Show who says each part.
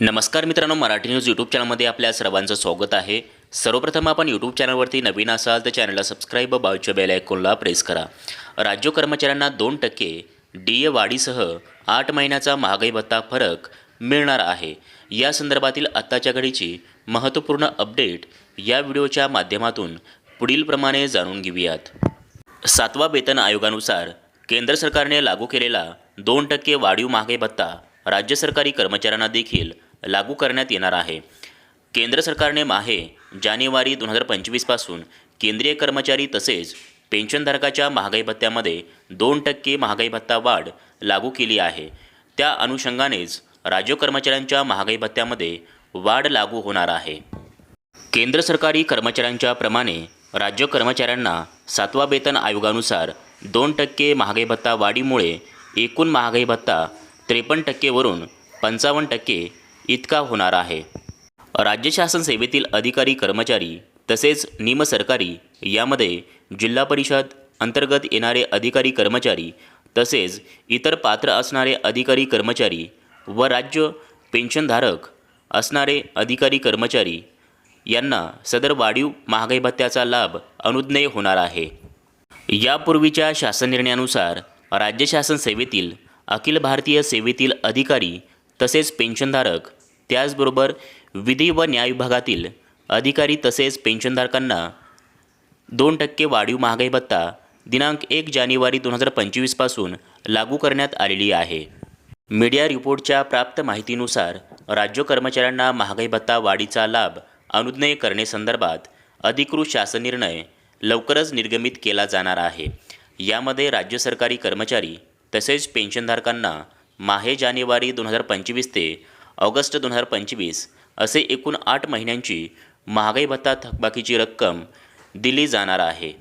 Speaker 1: नमस्कार मित्रांनो Marathi news YouTube चॅनलमध्ये आपल्या सर्वांचं स्वागत आहे. सर्वप्रथम आपण यूट्यूब चॅनलवरती नवीन असाल तर चॅनलला सबस्क्राईब व बाजूच्या बेल आयकॉनला प्रेस करा. राज्य कर्मचाऱ्यांना दोन टक्के डी ए वाढीसह आठ महिन्याचा महागाई भत्ता फरक मिळणार आहे. या संदर्भातील आत्ताच्या घडीची महत्त्वपूर्ण अपडेट या व्हिडिओच्या माध्यमातून पुढीलप्रमाणे जाणून घेऊयात. सातवा वेतन आयोगानुसार केंद्र सरकारने लागू केलेला दोन टक्के वाढीव महागाई भत्ता राज्य सरकारी कर्मचाऱ्यांना देखील लागू करण्यात येणार आहे. केंद्र सरकारने माहे जानेवारी दोन हजार पंचवीसपासून केंद्रीय कर्मचारी तसेच पेन्शनधारकाच्या महागाई भत्त्यामध्ये दोन टक्के महागाई भत्ता वाढ लागू केली आहे. त्या अनुषंगानेच राज्य कर्मचाऱ्यांच्या महागाई भत्त्यामध्ये वाढ लागू होणार आहे. केंद्र सरकारी कर्मचाऱ्यांच्या प्रमाणे राज्य कर्मचाऱ्यांना सातवा वेतन आयोगानुसार दोन टक्के महागाई भत्ता वाढीमुळे एकूण महागाई भत्ता त्रेपन्न टक्केवरून पंचावन्न टक्के इतका होणार आहे. राज्य शासन सेवेतील अधिकारी कर्मचारी तसेच निमसरकारी यामध्ये जिल्हा परिषद अंतर्गत येणारे अधिकारी कर्मचारी तसेच इतर पात्र असणारे अधिकारी कर्मचारी व राज्य पेन्शनधारक असणारे अधिकारी कर्मचारी यांना सदर वाढीव महागाई भत्त्याचा लाभ अनुज्ञेय होणार आहे. यापूर्वीच्या शासन निर्णयानुसार राज्य शासन सेवेतील अखिल भारतीय सेवेतील अधिकारी तसेच पेन्शनधारक त्याचबरोबर विधी व न्याय विभागातील अधिकारी तसेच पेन्शनधारकांना दोन टक्के वाढीव महागाई भत्ता दिनांक एक जानेवारी दोन हजार पंचवीसपासून लागू करण्यात आलेली आहे. मीडिया रिपोर्टच्या प्राप्त माहितीनुसार राज्य कर्मचाऱ्यांना महागाई भत्ता वाढीचा लाभ अनुज्ञेय करण्यासंदर्भात अधिकृत शासन निर्णय लवकरच निर्गमित केला जाणार आहे. यामध्ये राज्य सरकारी कर्मचारी तसेच पेन्शनधारकांना माहे जानेवारी दोन हजार पंचवीस ते ऑगस्ट दोन हजार पंचवीस असे एकूण आठ महिन्यांची महागाई भत्ता थकबाकीची रक्कम दिली जाणार आहे.